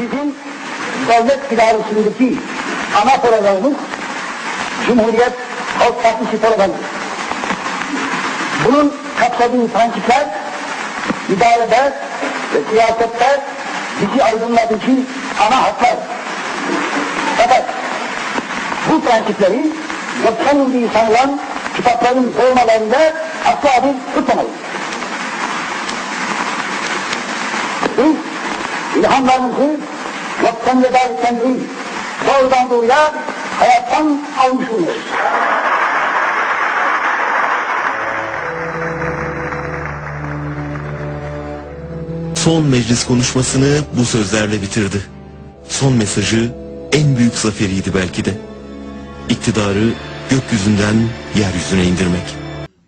bizim devlet idaresindeki ana programımız Cumhuriyet Halk Partisi programıdır. Bunun kapsadığı prensipler idarede ve siyasette bizi aydınlatıcı ana hatlar. Fakat bu prensipleri yoktan indiği sanılan kitapların olmalarında asla bir tutmamalıyız. Biz ilhamlarımızı yoktan vedayetten değil, doğrudan doğruya hayattan almış bulunuyoruz. Son meclis konuşmasını bu sözlerle bitirdi. Son mesajı en büyük zaferiydi belki de. İktidarı gökyüzünden yeryüzüne indirmek.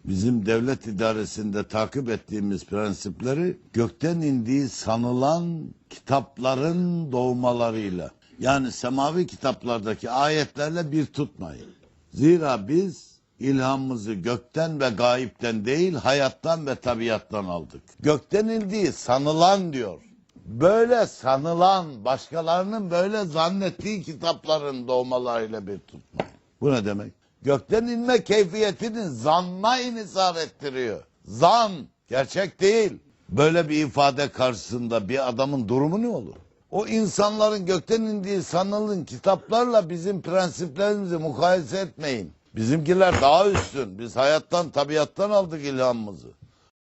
Bizim devlet idaresinde takip ettiğimiz prensipleri gökten indiği sanılan kitapların doğmalarıyla yani semavi kitaplardaki ayetlerle bir tutmayın. Zira biz ilhamımızı gökten ve gayipten değil hayattan ve tabiattan aldık. Gökten indiği sanılan diyor. Böyle sanılan başkalarının böyle zannettiği kitapların doğmalarıyla bir tutmayın. Bu ne demek? Gökten inme keyfiyetini zanna inisar ettiriyor. Zan, gerçek değil. Böyle bir ifade karşısında bir adamın durumu ne olur? O insanların gökten indiği sanılın kitaplarla bizim prensiplerimizi mukayese etmeyin. Bizimkiler daha üstün. Biz hayattan, tabiattan aldık ilhamımızı.